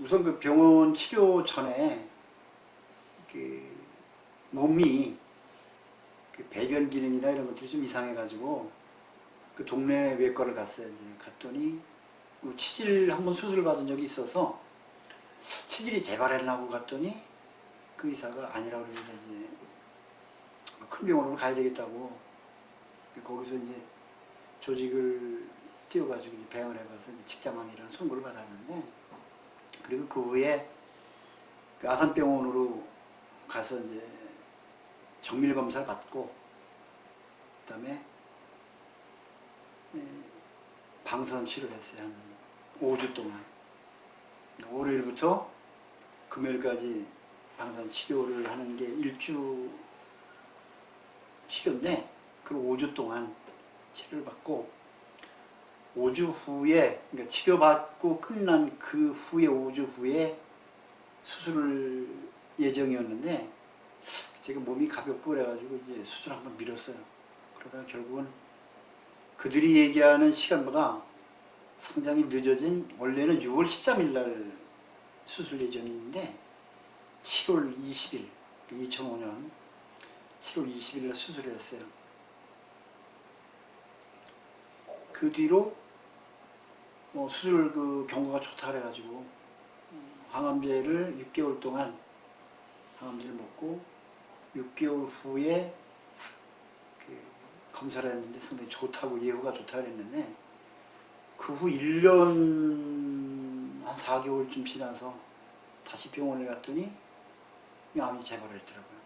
우선 그 병원 치료 전에 그 몸이 그 배변 기능이나 이런 것들이 좀 이상해가지고 그 동네 외과를 갔어요. 갔더니 그 치질 한번 수술 받은 적이 있어서 치질이 재발했나고 갔더니 그 의사가 아니라고 그러면서 이제 큰 병원으로 가야 되겠다고 거기서 이제 조직을 띄워가지고 배양을 해봐서 이제 직장암이라는 선고를 받았는데 그리고 그 후에 그 아산병원으로 가서 이제 정밀 검사를 받고 그다음에 예, 방사선 치료를 했어요. 한 5주 동안. 월요일부터 금요일까지 방사선 치료를 하는 게 일주 치료인데 그 5주 동안 치료를 받고 5주 후에 그러니까 치료받고 끝난 그 후에 5주 후에 수술을 예정이었는데 제가 몸이 가볍고 그래가지고 이제 수술 한번 미뤘어요. 그러다가 결국은 그들이 얘기하는 시간보다 상당히 늦어진 원래는 6월 13일 날 수술 예정인데 7월 20일 2005년 7월 20일 날 수술을 했어요. 그 뒤로 뭐 수술 그 경과가 좋다 그래가지고 항암제를 6개월 동안 항암제를 먹고 6개월 후에 그 검사를 했는데 상당히 좋다고 예후가 좋다 그랬는데 그 후 1년 한 4개월쯤 지나서 다시 병원에 갔더니 암이 재발했더라고요.